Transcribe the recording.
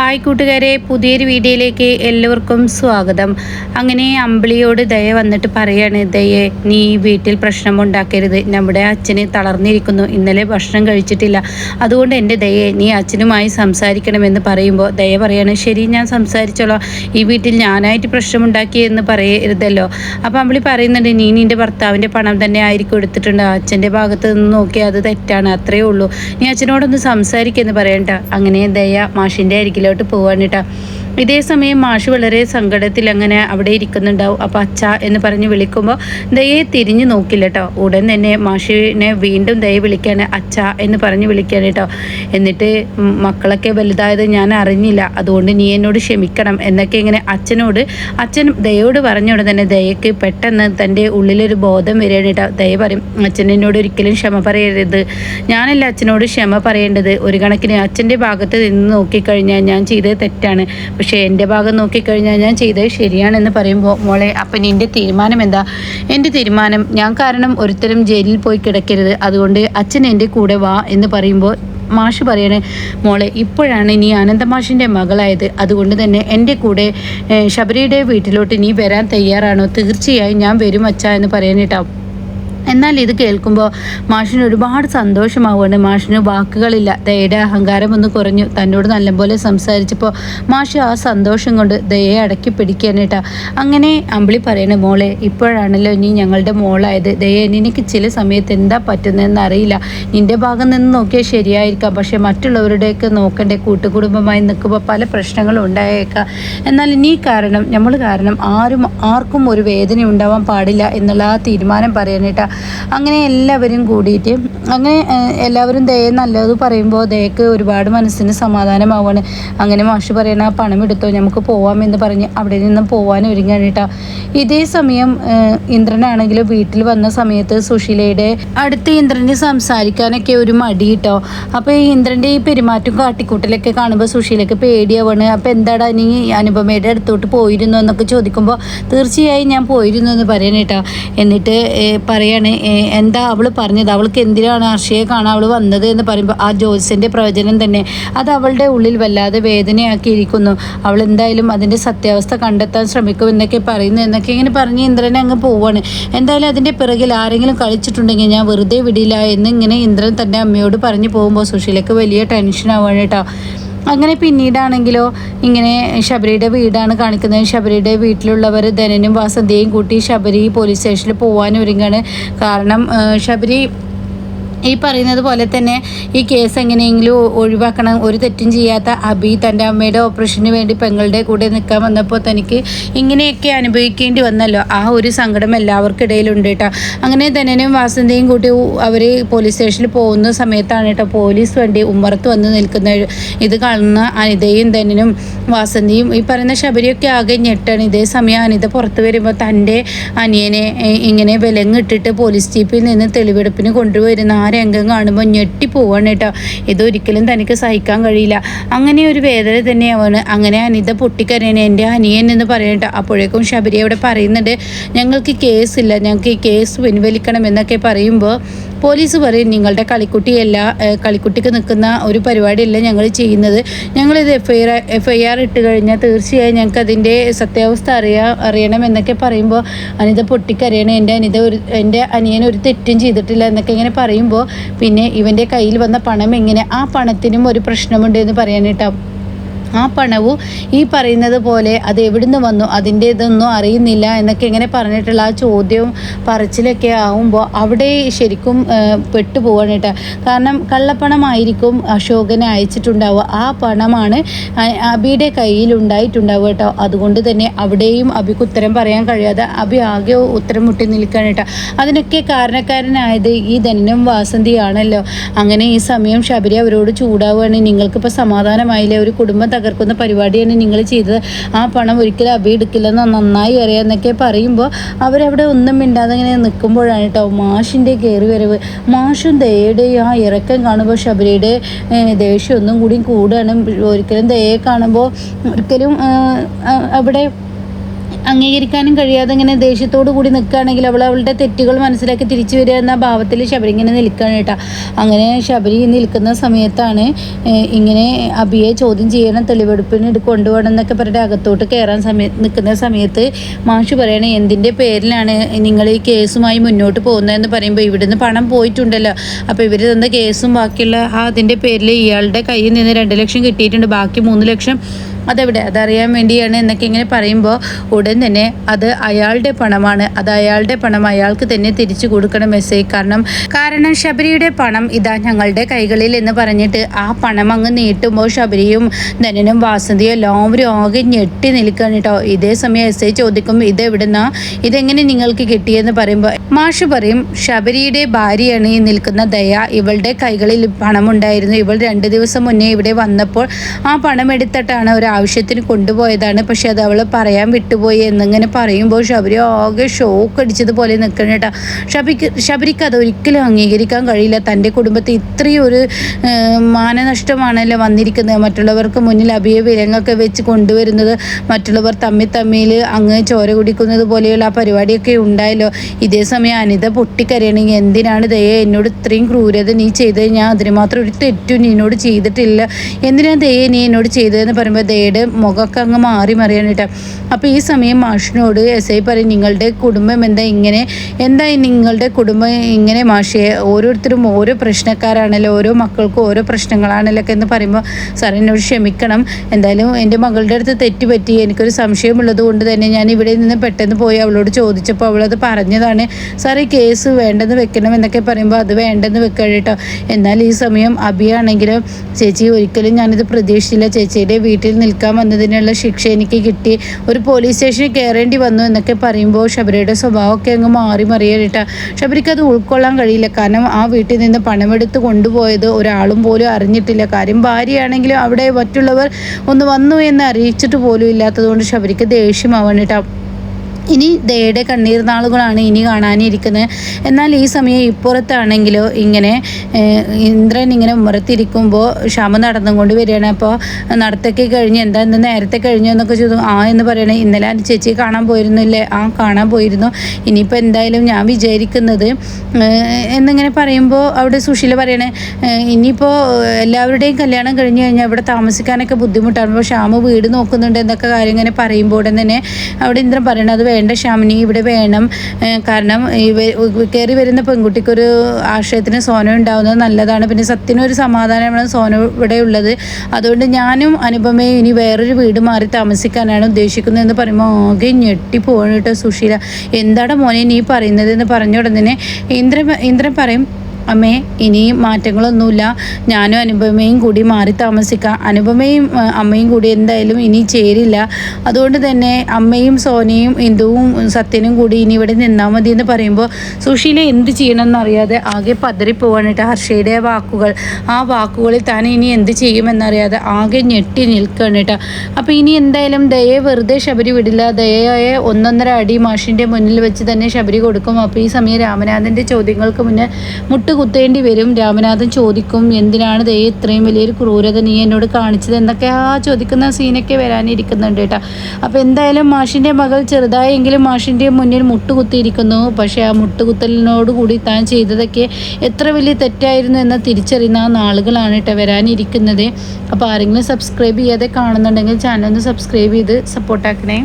Hi കൂട്ടുകാരെ പുതിയൊരു വീഡിയോയിലേക്ക് എല്ലാവർക്കും സ്വാഗതം. അങ്ങനെ അമ്പിളിയോട് ദയ വന്നിട്ട് പറയാണ് ദയെ നീ വീട്ടിൽ പ്രശ്നമുണ്ടാക്കരുത് നമ്മുടെ അച്ഛന് തളർന്നിരിക്കുന്നു. ഇന്നലെ ഭക്ഷണം കഴിച്ചിട്ടില്ല. അതുകൊണ്ട് എന്റെ ദയെ നീ അച്ഛനുമായി സംസാരിക്കണമെന്ന് പറയുമ്പോൾ ദയ പറയാണ് ശരി ഞാൻ സംസാരിച്ചോളാം. ഈ വീട്ടിൽ ഞാനായിട്ട് പ്രശ്നമുണ്ടാക്കി എന്ന് പറയരുതല്ലോ. അപ്പോൾ അമ്പിളി പറയുന്നുണ്ട് നീ നിന്റെ ഭർത്താവിന്റെ പണം തന്നെ ആയിരിക്കും എടുത്തിട്ടുണ്ട്. അച്ഛന്റെ ഭാഗത്ത് നിന്ന് നോക്കിയാൽ അത് തെറ്റാണ്. അത്രയേ ഉള്ളൂ. നീ അച്ഛനോടൊന്ന് സംസാരിക്കുമെന്ന് പറയണ്ട. അങ്ങനെ ദയ മാഷിന്റെ അരികിലോട്ട് പോവാണ് കേട്ടോ ഇതേ സമയം മാഷ് വളരെ സങ്കടത്തിൽ അങ്ങനെ അവിടെ ഇരിക്കുന്നുണ്ടാവും. അപ്പോൾ അച്ഛ എന്ന് പറഞ്ഞ് വിളിക്കുമ്പോൾ ദയെ തിരിഞ്ഞു നോക്കില്ല കേട്ടോ ഉടൻ തന്നെ മാഷിനെ വീണ്ടും ദയ വിളിക്കാണ്. അച്ഛ എന്ന് പറഞ്ഞ് വിളിക്കാണ് കേട്ടോ എന്നിട്ട് മക്കളൊക്കെ വലുതായത് ഞാൻ അറിഞ്ഞില്ല. അതുകൊണ്ട് നീ എന്നോട് ക്ഷമിക്കണം എന്നൊക്കെ ഇങ്ങനെ അച്ഛനോട് അച്ഛൻ ദയോട് പറഞ്ഞോട് തന്നെ ദയക്ക് പെട്ടെന്ന് തന്റെ ഉള്ളിലൊരു ബോധം വരികയാണ് കേട്ടോ ദയ പറയും അച്ഛൻ എന്നോട് ഒരിക്കലും ക്ഷമ പറയരുത്. ഞാനല്ല അച്ഛനോട് ക്ഷമ പറയേണ്ടത്. ഒരു കണക്കിന് അച്ഛന്റെ ഭാഗത്ത് നിന്ന് നോക്കിക്കഴിഞ്ഞാൽ ഞാൻ ചെയ്തത് തെറ്റാണ്. പക്ഷേ എന്റെ ഭാഗം നോക്കിക്കഴിഞ്ഞാൽ ഞാൻ ചെയ്തത് ശരിയാണെന്ന് പറയുമ്പോൾ മോളെ അപ്പം നിന്റെ തീരുമാനം എന്താ? എന്റെ തീരുമാനം ഞാൻ കാരണം ഒരുത്തരും ജയിലിൽ പോയി കിടക്കരുത്. അതുകൊണ്ട് അച്ഛൻ എന്റെ കൂടെ വാ എന്ന് പറയുമ്പോൾ മാഷ് പറയണേ മോളെ ഇപ്പോഴാണ് നീ അനന്തമാഷിന്റെ മകളായത്. അതുകൊണ്ട് തന്നെ എന്റെ കൂടെ ശബരിയുടെ വീട്ടിലോട്ട് നീ വരാൻ തയ്യാറാണോ? തീർച്ചയായും ഞാൻ വരും അച്ഛ എന്ന് പറയാനേട്ടാ എന്നാൽ ഇത് കേൾക്കുമ്പോൾ മാഷിന് ഒരുപാട് സന്തോഷമാവുകയാണ്. മാഷിന് വാക്കുകളില്ല. ദയയുടെ അഹങ്കാരം ഒന്ന് കുറഞ്ഞു. തന്നോട് നല്ലപോലെ സംസാരിച്ചപ്പോൾ മാഷ് ആ സന്തോഷം കൊണ്ട് ദയയെ അടക്കി പിടിക്കാനേട്ടാ അങ്ങനെ അമ്പിളി പറയണ മോളെ ഇപ്പോഴാണല്ലോ ഇനി ഞങ്ങളുടെ മോളായത്. ദയ എനിക്ക് ചില സമയത്ത് എന്താ പറ്റുന്നതെന്ന് അറിയില്ല. നിന്റെ ഭാഗം നിന്ന് നോക്കിയാൽ ശരിയായിരിക്കാം. പക്ഷെ മറ്റുള്ളവരുടെയൊക്കെ നോക്കണ്ടേ? കൂട്ടുകുടുംബമായി നിൽക്കുമ്പോൾ പല പ്രശ്നങ്ങളും ഉണ്ടായേക്കാം. എന്നാൽ നീ കാരണം നമ്മൾ കാരണം ആരും ആർക്കും ഒരു വേദന ഉണ്ടാവാൻ പാടില്ല എന്നുള്ള ആ തീരുമാനം പറയാനേട്ടാ അങ്ങനെ എല്ലാവരും കൂടിയിട്ട് അങ്ങനെ എല്ലാവരും ദയ നല്ലത് പറയുമ്പോൾ ദയക്ക് ഒരുപാട് മനസ്സിന് സമാധാനമാവാണ്. അങ്ങനെ മാഷ് പറയണ ആ പണം എടുത്തോ നമുക്ക് പോവാം എന്ന് പറഞ്ഞ് അവിടെ നിന്ന് പോവാൻ ഒരുങ്ങാണ് കേട്ടോ ഇതേ സമയം ഇന്ദ്രനാണെങ്കിലും വീട്ടിൽ വന്ന സമയത്ത് സുശീലയുടെ അടുത്ത് ഇന്ദ്രന് സംസാരിക്കാനൊക്കെ ഒരു മടി കേട്ടോ അപ്പോൾ ഈ ഇന്ദ്രന്റെ ഈ പെരുമാറ്റം കാട്ടിക്കൂട്ടലൊക്കെ കാണുമ്പോൾ സുശീലയ്ക്ക് പേടിയാവാണ്. അപ്പോൾ എന്താടാ നീ അനുപമയുടെ അടുത്തോട്ട് പോയിരുന്നു എന്നൊക്കെ ചോദിക്കുമ്പോൾ തീർച്ചയായും ഞാൻ പോയിരുന്നു എന്ന് പറയണേട്ടാ. എന്നിട്ട് ഏഹ്, പറയാണ് എന്താ അവൾ പറഞ്ഞത്? അവൾക്ക് എന്തിനാണ് അർഷയെ കാണാൻ അവൾ വന്നത്? എന്ന് പറയുമ്പോൾ ആ ജോത്സ്യന്റെ പ്രവചനം തന്നെ അത് അവളുടെ ഉള്ളിൽ വല്ലാതെ വേദനയാക്കിയിരിക്കുന്നു. അവൾ എന്തായാലും അതിന്റെ സത്യാവസ്ഥ കണ്ടെത്താൻ ശ്രമിക്കും എന്നൊക്കെ പറയുന്നു എന്നൊക്കെ ഇങ്ങനെ പറഞ്ഞ് ഇന്ദ്രൻ അങ്ങ് പോവാണ്. എന്തായാലും അതിന്റെ പിറകിൽ ആരെങ്കിലും കളിച്ചിട്ടുണ്ടെങ്കിൽ ഞാൻ വെറുതെ വിടില്ല എന്ന് ഇങ്ങനെ ഇന്ദ്രൻ തന്റെ അമ്മയോട് പറഞ്ഞു പോകുമ്പോൾ സുശീലയ്ക്ക് വലിയ ടെൻഷൻ ആവാണ് കേട്ടോ. അങ്ങനെ പിന്നീടാണെങ്കിലോ ഇങ്ങനെ ശബരിയുടെ വീടാണ് കാണിക്കുന്നത്. ശബരിയുടെ വീട്ടിലുള്ളവർ ധനനും വാസന്തിയും കൂട്ടി ശബരി പോലീസ് സ്റ്റേഷനിൽ പോകാൻ ഒരുങ്ങാണ്. കാരണം ശബരി ഈ പറയുന്നത് പോലെ തന്നെ ഈ കേസ് എങ്ങനെയെങ്കിലും ഒഴിവാക്കണം. ഒരു തെറ്റും ചെയ്യാത്ത അബി തന്റെ അമ്മയുടെ ഓപ്പറേഷന് വേണ്ടി പെങ്ങളുടെ കൂടെ നിൽക്കാൻ വന്നപ്പോൾ തനിക്ക് ഇങ്ങനെയൊക്കെ അനുഭവിക്കേണ്ടി വന്നല്ലോ. ആ ഒരു സങ്കടം എല്ലാവർക്കും ഇടയിലുണ്ട് കേട്ടോ. അങ്ങനെ ധനനും വാസന്തയും കൂട്ടി അവർ പോലീസ് സ്റ്റേഷനിൽ പോകുന്ന സമയത്താണ് കേട്ടോ പോലീസ് വണ്ടി ഉമ്മറത്ത് വന്ന് നിൽക്കുന്ന ഇത് കാണുന്ന അനിതയും ധനനും വാസന്തിയും ഈ പറയുന്ന ശബരിയൊക്കെ ആകെ ഞെട്ടാണ്. ഇതേ സമയം അനിത പുറത്ത് വരുമ്പോൾ തന്റെ അനിയനെ ഇങ്ങനെ വിലങ്ങിട്ടിട്ട് പോലീസ് ജീപ്പിൽ നിന്ന് തെളിവെടുപ്പിന് കൊണ്ടുവരുന്ന ആ രംഗം കാണുമ്പോൾ ഞെട്ടിപ്പോവാണ് കേട്ടോ. ഇതൊരിക്കലും തനിക്ക് സഹിക്കാൻ കഴിയില്ല. അങ്ങനെ ഒരു വേദന തന്നെയാവാണ് അങ്ങനെ അനിത പൊട്ടിക്കരയാണ്. എന്റെ അനിയൻ എന്ന് പറയട്ടോ അപ്പോഴേക്കും ശബരി അവിടെ പറയുന്നുണ്ട് ഞങ്ങൾക്ക് കേസില്ല ഞങ്ങൾക്ക് ഈ കേസ് പിൻവലിക്കണം എന്നൊക്കെ പറയുമ്പോൾ പോലീസ് പറയും നിങ്ങളുടെ കളിക്കുട്ടിയല്ല കളിക്കുട്ടിക്ക് നിൽക്കുന്ന ഒരു പരിപാടിയല്ല ഞങ്ങൾ ചെയ്യുന്നത്. ഞങ്ങളിത് F I R F I R ഇട്ട് കഴിഞ്ഞാൽ തീർച്ചയായും ഞങ്ങൾക്ക് അതിന്റെ സത്യാവസ്ഥ അറിയാ അറിയണം എന്നൊക്കെ പറയുമ്പോൾ അനിത പൊട്ടിക്കരയണം. എന്റെ അനിത ഒരു എന്റെ അനിയൻ ഒരു തെറ്റും ചെയ്തിട്ടില്ല എന്നൊക്കെ ഇങ്ങനെ പറയുമ്പോൾ പിന്നെ ഇവന്റെ കയ്യിൽ വന്ന പണം എങ്ങനെ? ആ പണത്തിനും ഒരു പ്രശ്നമുണ്ട് എന്ന് പറയാനായിട്ടാണ് ആ പണവും ഈ പറയുന്നത് പോലെ അത് എവിടുന്ന് വന്നു അതിന്റെ ഇതൊന്നും അറിയുന്നില്ല എന്നൊക്കെ ഇങ്ങനെ പറഞ്ഞിട്ടുള്ള ആ ചോദ്യവും പറച്ചിലൊക്കെ ആവുമ്പോൾ അവിടെ ശരിക്കും പെട്ടുപോവാണ് കേട്ടോ. കാരണം കള്ളപ്പണമായിരിക്കും അശോകനെ അയച്ചിട്ടുണ്ടാവുക. ആ പണമാണ് അബിയുടെ കയ്യിൽ ഉണ്ടായിട്ടുണ്ടാവുക കേട്ടോ. അതുകൊണ്ട് തന്നെ അവിടെയും അബിക്ക് ഉത്തരം പറയാൻ കഴിയാതെ അബി ആകെ ഉത്തരം മുട്ടി നിൽക്കുകയാണ് കേട്ടോ. അതിനൊക്കെ കാരണക്കാരനായത് ഈ ധനനും വാസന്തിയാണല്ലോ. അങ്ങനെ ഈ സമയം ശബരി അവരോട് ചൂടാവുകയാണ്. നിങ്ങൾക്കിപ്പോൾ സമാധാനമായില്ലേ? ഒരു കുടുംബം തകർക്കുന്ന പരിപാടിയാണ് നിങ്ങൾ ചെയ്തത്. ആ പണം ഒരിക്കലും അബി എടുക്കില്ലെന്ന് നന്നായി അറിയാം എന്നൊക്കെ പറയുമ്പോൾ അവരവിടെ ഒന്നും മിണ്ടാതെ ഇങ്ങനെ നിൽക്കുമ്പോഴാണ് കേട്ടോ മാഷിന്റെ കയറി വരവ് മാഷും ദയയുടെയും ആ ഇറക്കം കാണുമ്പോൾ ശബരിയുടെ ദേഷ്യം ഒന്നും കൂടി കൂടുകയാണ്. ഒരിക്കലും ദയയെ കാണുമ്പോൾ ഒരിക്കലും അവിടെ അംഗീകരിക്കാനും കഴിയാതെ ഇങ്ങനെ ദേഷ്യത്തോടു കൂടി നിൽക്കുകയാണെങ്കിൽ അവൾ അവളുടെ തെറ്റുകൾ മനസ്സിലാക്കി തിരിച്ചു വരിക എന്ന ഭാവത്തിൽ ശബരി ഇങ്ങനെ നിൽക്കുകയാണ് കേട്ടോ. അങ്ങനെ ശബരി നിൽക്കുന്ന സമയത്താണ് ഇങ്ങനെ അബിയെ ചോദ്യം ചെയ്യണം തെളിവെടുപ്പിന് കൊണ്ടുപോകണം എന്നൊക്കെ പറഞ്ഞിട്ട് അകത്തോട്ട് കയറാൻ സമയ നിൽക്കുന്ന സമയത്ത് മാഷ് പറയണേ എന്തിന്റെ പേരിലാണ് നിങ്ങൾ ഈ കേസുമായി മുന്നോട്ട് പോകുന്നതെന്ന് പറയുമ്പോൾ ഇവിടുന്ന് പണം പോയിട്ടുണ്ടല്ലോ. അപ്പോൾ ഇവർ തന്ന കേസും ബാക്കിയുള്ള ആ അതിന്റെ പേരിൽ ഇയാളുടെ കയ്യിൽ നിന്ന് രണ്ട് ലക്ഷം കിട്ടിയിട്ടുണ്ട്. ബാക്കി മൂന്ന് ലക്ഷം അതെവിടെ? അതറിയാൻ വേണ്ടിയാണ് എന്നൊക്കെ ഇങ്ങനെ പറയുമ്പോൾ ഉടൻ തന്നെ അത് അയാളുടെ പണമാണ്. അത് അയാളുടെ പണം അയാൾക്ക് തന്നെ തിരിച്ചു കൊടുക്കണം ഐ. കാരണം കാരണം ശബരിയുടെ പണം ഇതാ ഞങ്ങളുടെ കൈകളിൽ എന്ന് പറഞ്ഞിട്ട് ആ പണം അങ്ങ് നീട്ടുമ്പോൾ ശബരിയും ധനനും വാസന്തിയും എല്ലാവരും ആകെ ഞെട്ടി നിൽക്കുകയാണ് കേട്ടോ. ഇതേ സമയം എസ് ഐ ചോദിക്കും ഇത് എവിടുന്നാ ഇതെങ്ങനെ നിങ്ങൾക്ക് കിട്ടിയെന്ന് പറയുമ്പോൾ മാഷ് പറയും ശബരിയുടെ ഭാര്യയാണ് ഈ നിൽക്കുന്ന ദയ. ഇവളുടെ കൈകളിൽ പണമുണ്ടായിരുന്നു. ഇവൾ രണ്ട് ദിവസം മുന്നേ ഇവിടെ വന്നപ്പോൾ ആ പണം എടുത്തിട്ടാണ് ഒരു ആവശ്യത്തിന് കൊണ്ടുപോയതാണ്. പക്ഷെ അത് അവൾ പറയാൻ വിട്ടുപോയി എന്നിങ്ങനെ പറയുമ്പോൾ ശബരി ആകെ ഷോക്ക് അടിച്ചതുപോലെ നിൽക്കണം കേട്ടോ. ശബരിക്ക് ശബരിക്ക് അത് ഒരിക്കലും അംഗീകരിക്കാൻ കഴിയില്ല. തന്റെ കുടുംബത്തെ ഇത്രയും ഒരു മാനനഷ്ടമാണല്ലോ വന്നിരിക്കുന്നത്. മറ്റുള്ളവർക്ക് മുന്നിൽ അഭിയ വിലങ്ങൊക്കെ വെച്ച് കൊണ്ടുവരുന്നത് മറ്റുള്ളവർ തമ്മിൽ തമ്മിൽ അങ്ങ് ചോര കുടിക്കുന്നത് പോലെയുള്ള ആ പരിപാടിയൊക്കെ ഉണ്ടായല്ലോ. ഇതേ സമയം അനിത പൊട്ടിക്കരയണെങ്കിൽ എന്തിനാണ് ദയ എന്നോട് ഇത്രയും ക്രൂരത നീ ചെയ്തത്? ഞാൻ അതിന് മാത്രം ഒരു തെറ്റും നിന്നോട് ചെയ്തിട്ടില്ല. എന്തിനാണ് ദയ നീ എന്നോട് ചെയ്തതെന്ന് പറയുമ്പോൾ ദയയുടെ മുഖമൊക്കെ അങ്ങ് മാറി മറിയാണ് കേട്ടോ. അപ്പോൾ ഈ സമയം മാഷിനോട് എസ് ഐ പറയും നിങ്ങളുടെ കുടുംബം എന്താ ഇങ്ങനെ? എന്താ നിങ്ങളുടെ കുടുംബം ഇങ്ങനെ മാഷിയെ? ഓരോരുത്തരും ഓരോ പ്രശ്നക്കാരാണല്ലോ ഓരോ മക്കൾക്കും ഓരോ പ്രശ്നങ്ങളാണല്ലോ ഒക്കെ എന്ന് പറയുമ്പോൾ സാർ എന്നോട് ക്ഷമിക്കണം. എന്തായാലും എന്റെ മകളുടെ അടുത്ത് തെറ്റ് പറ്റി. എനിക്കൊരു സംശയമുള്ളത് കൊണ്ട് തന്നെ ഞാൻ ഇവിടെ നിന്ന് പെട്ടെന്ന് പോയി അവളോട് ചോദിച്ചപ്പോൾ അവളത് പറഞ്ഞതാണ്. സാർ ഈ കേസ് വേണ്ടെന്ന് വെക്കണം എന്നൊക്കെ പറയുമ്പോൾ അത് വേണ്ടെന്ന് വെക്കുക കേട്ടോ. എന്നാൽ ഈ സമയം അഭിയാണെങ്കിലും ചേച്ചി ഒരിക്കലും ഞാനിത് പ്രതീക്ഷിച്ചില്ല. ചേച്ചിയുടെ വീട്ടിൽ നിൽക്കാൻ വന്നതിനുള്ള ശിക്ഷ എനിക്ക് കിട്ടി. ഒരു പോലീസ് സ്റ്റേഷനിൽ കയറേണ്ടി വന്നു എന്നൊക്കെ പറയുമ്പോൾ ശബരിയുടെ സ്വഭാവമൊക്കെ അങ്ങ് മാറി മറിയാനിട്ട. ശബരിക്ക് അത് ഉൾക്കൊള്ളാൻ കഴിയില്ല. കാരണം ആ വീട്ടിൽ നിന്ന് പണമെടുത്ത് കൊണ്ടുപോയത് ഒരാളും പോലും അറിഞ്ഞിട്ടില്ല. കാര്യം ഭാര്യയാണെങ്കിലും അവിടെ മറ്റുള്ളവർ ഒന്ന് വന്നു എന്ന് അറിയിച്ചിട്ട് പോലും ഇല്ലാത്തതുകൊണ്ട് ശബരിക്ക് ദേഷ്യമാവാണ് കേട്ടോ ഇനി ദയുടെ കണ്ണീർ നാളുകളാണ് ഇനി കാണാനിരിക്കുന്നത്. എന്നാൽ ഈ സമയം ഇപ്പുറത്താണെങ്കിലോ ഇങ്ങനെ ഇന്ദ്രൻ ഇങ്ങനെ ഉമ്മറത്തിരിക്കുമ്പോൾ ക്ഷമ നടന്നുകൊണ്ട് വരികയാണ്. അപ്പോൾ നടത്തൊക്കെ കഴിഞ്ഞ് എന്താ ഇന്ന് നേരത്തെ കഴിഞ്ഞു എന്നൊക്കെ ചോദിച്ചു ആ എന്ന് പറയണേ. ഇന്നലെ ചേച്ചി കാണാൻ പോയിരുന്നില്ലേ? ആ കാണാൻ പോയിരുന്നു. ഇനിയിപ്പോൾ എന്തായാലും ഞാൻ വിചാരിക്കുന്നത് എന്നിങ്ങനെ പറയുമ്പോൾ അവിടെ സുശീല പറയണേ ഇനിയിപ്പോൾ എല്ലാവരുടെയും കല്യാണം കഴിഞ്ഞ് കഴിഞ്ഞാൽ ഇവിടെ താമസിക്കാനൊക്കെ ബുദ്ധിമുട്ടാണ്. അപ്പോൾ ക്ഷാമ വീട് നോക്കുന്നുണ്ട് എന്നൊക്കെ കാര്യം ഇങ്ങനെ പറയുമ്പോൾ തന്നെ അവിടെ ഇന്ദ്രൻ പറയണത് വേണ്ട ശ്യാമിനി ഇവിടെ വേണം. കാരണം കയറി വരുന്ന പെൺകുട്ടിക്കൊരു ആശയത്തിന് സോന ഉണ്ടാവുന്നത് നല്ലതാണ്. പിന്നെ സത്യനൊരു സമാധാനമാണ് സോന ഇവിടെ ഉള്ളത്. അതുകൊണ്ട് ഞാനും അനുപമയും ഇനി വേറൊരു വീട് മാറി താമസിക്കാനാണ് ഉദ്ദേശിക്കുന്നത് എന്ന് പറയുമ്പോൾ ആകെ ഞെട്ടി പോകണം കേട്ടോ സുശീല. എന്താണ് മോനെ നീ പറയുന്നത് എന്ന് പറഞ്ഞ ഉടനെ ഇന്ദ്രൻ ഇന്ദ്രൻ പറയും അമ്മേ ഇനിയും മാറ്റങ്ങളൊന്നുമില്ല. ഞാനും അനുപമയും കൂടി മാറി താമസിക്കാം. അനുപമയും അമ്മയും കൂടി എന്തായാലും ഇനി ചേരില്ല. അതുകൊണ്ട് തന്നെ അമ്മയും സോനയും ഇന്ദുവും സത്യനും കൂടി ഇനി ഇവിടെ നിന്നാൽ മതി എന്ന് പറയുമ്പോൾ സുശീല എന്ത് ചെയ്യണമെന്ന് അറിയാതെ ആകെ പതറിപ്പോവാണ് കേട്ടോ ഹർഷയുടെ വാക്കുകൾ. ആ വാക്കുകളിൽ താൻ ഇനി എന്ത് ചെയ്യുമെന്നറിയാതെ ആകെ ഞെട്ടി നിൽക്കുകയാണ് കേട്ടോ അപ്പോൾ ഇനി എന്തായാലും ദയെ വെറുതെ ശബരി വിടില്ല. ദയയെ ഒന്നൊന്നര അടി മാഷിന്റെ മുന്നിൽ വെച്ച് തന്നെ ശബരി കൊടുക്കും. അപ്പോൾ ഈ സമയം രാമനാഥന്റെ ചോദ്യങ്ങൾക്ക് മുന്നേ മുട്ടുകുത്തേണ്ടി വരും. രാമനാഥൻ ചോദിക്കും എന്തിനാണ് ദേ ഇത്രയും വലിയൊരു ക്രൂരത? നീ എന്നോട് കാണിച്ചത് എന്നൊക്കെ ആ ചോദിക്കുന്ന സീനൊക്കെ വരാനിരിക്കുന്നുണ്ട് കേട്ടോ. അപ്പോൾ എന്തായാലും മാഷിന്റെ മകൾ ചെറുതായെങ്കിലും മാഷിന്റെ മുന്നിൽ മുട്ടുകുത്തിയിരിക്കുന്നു. പക്ഷേ ആ മുട്ടുകുത്തലിനോട് കൂടി താൻ ചെയ്തതൊക്കെ എത്ര വലിയ തെറ്റായിരുന്നു എന്ന് തിരിച്ചറിയുന്ന ആ നാളുകളാണ് കേട്ടോ വരാനിരിക്കുന്നത്. അപ്പോൾ ആരെങ്കിലും സബ്സ്ക്രൈബ് ചെയ്യാതെ കാണുന്നുണ്ടെങ്കിൽ ചാനൽ ഒന്ന് സബ്സ്ക്രൈബ് ചെയ്ത് സപ്പോർട്ടാക്കണേ.